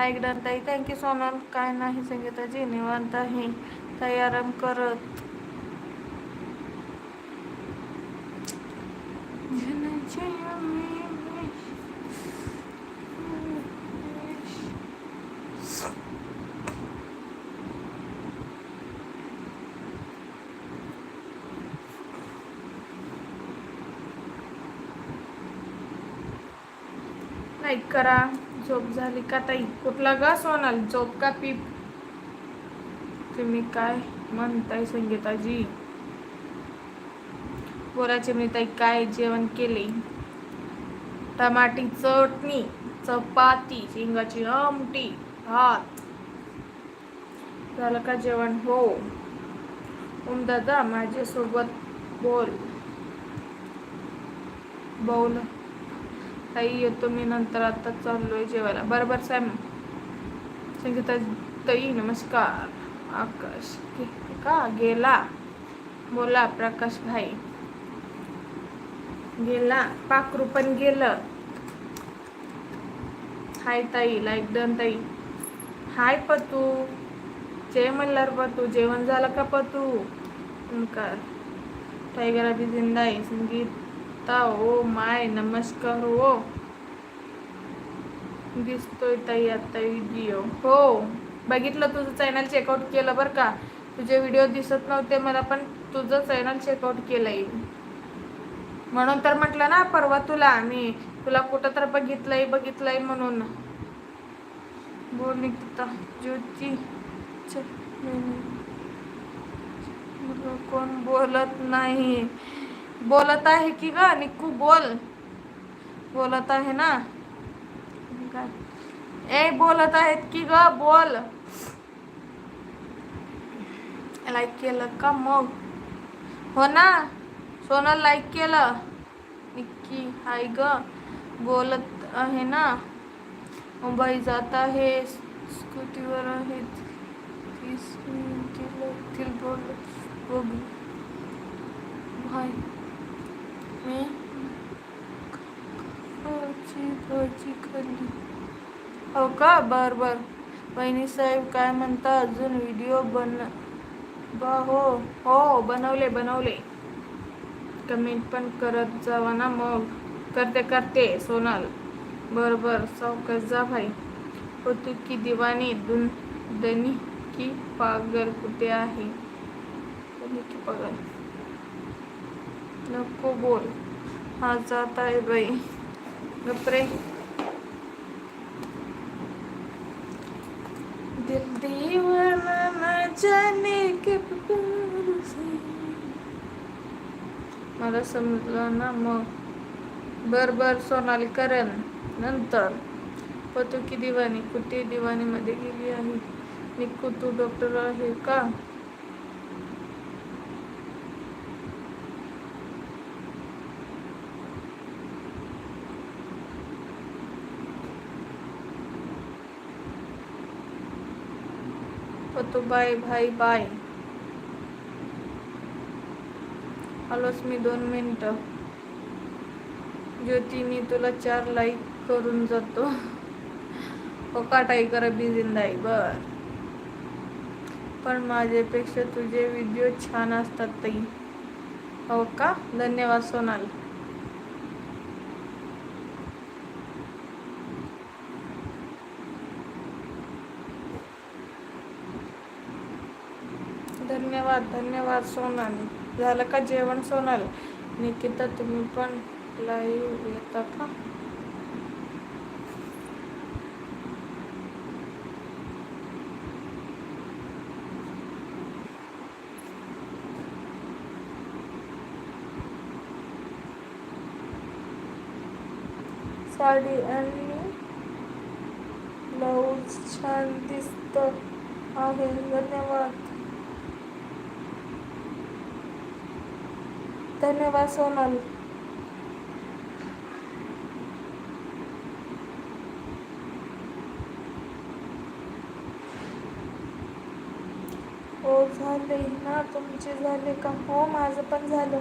हाय ताई थँक्यू सोनल काय नाही संगीताजी निवांत आहे. ताई आराम करत. लाईक करा. झोप झाली का ताई? कुठला ग सोनल? झोप का पीप? तुम्ही काय म्हणताय संगीताजी? बोलायचे मी ताई काय जेवण केले? टमाटी चटणी चपाती शेंगाची आमटी भात. झालं का जेवण? हो. ओम दादा माझ्यासोबत बोल. बोल. ताई येतो मी नंतर. आता चाललोय जेवायला. बरोबर सॅम संगीता ताई नमस्कार. आकाश का गेला. बोला प्रकाश भाई. गेला. पाखरू पण गेलं. हाय ताई लाईक डन ताई. हाय पतू. जय मल्हार पतू. जेवण झालं का पतू? ओंकार टायगर अभि जिंदा आहे संगीत ओ माय नमस्कार. ओ दिसतोय ताई आता व्हिडिओ हो बघितलं तुझं चॅनल चेकआउट केलं बरं का? तुझे व्हिडिओ दिसत नव्हते मला पण तुझं चॅनल चेकआउट केलंय. म्हणून तर म्हटलं ना परवा तुला मी तुला कुठं तर बघितलंय बघितलंय म्हणून. बोल निघता ज्योती कोण बोलत नाही. बोलत आहे की ग? निक्कू बोल. बोलत आहे ना? ए बोलत आहेत की ग? बोल. लाईक केलं का मग? हो ना? सोनल लाईक केलं. निक्की हाय ग. बोलत आहे ना? मुंबई जात आहे. स्कूटीवर आहे. तीस मिनिटे लागतील बोल बघू भाई हो का? बर बर. बहिणी साहेब काय म्हणता? अजून व्हिडिओ बन बा हो हो बनवले बनवले. कमेंट पण करत जावा ना मग. करते करते सोनल. बर बर सावकाश जा भाई. होतो की दिवाणी? दुन दनी की पागल कुठे आहे? की पागल. नको बोल. हा जात आहे बाई. गपरे दिल दीवाना ना जाने के मला समजलं ना मग. बर बर सोनाली करण. नंतर? पतुकी दिवाणी कुठे दिवाणीमध्ये गेली आहे? मी तू डॉक्टर आहे का? पतू बाय भाई बाय आलोच मी दोन मिनटं. ज्योती मी तुला चार लाईक करून जातो. हो का टाईगर बिझिंदाई बर. पण माझ्यापेक्षा तुझे व्हिडिओ छान असतात ताई. हो का? धन्यवाद सोनाल. धन्यवाद धन्यवाद सोनाली. झालं का जेवण सोनाल? निकिता तुम्ही पण लाईव्ह येता का? साडी आणि ब्लाऊज छान दिसत. आहे धन्यवाद. धन्यवाद सोनल. हो झाले ना तुमचे झाले का? हो माझं पण झालं.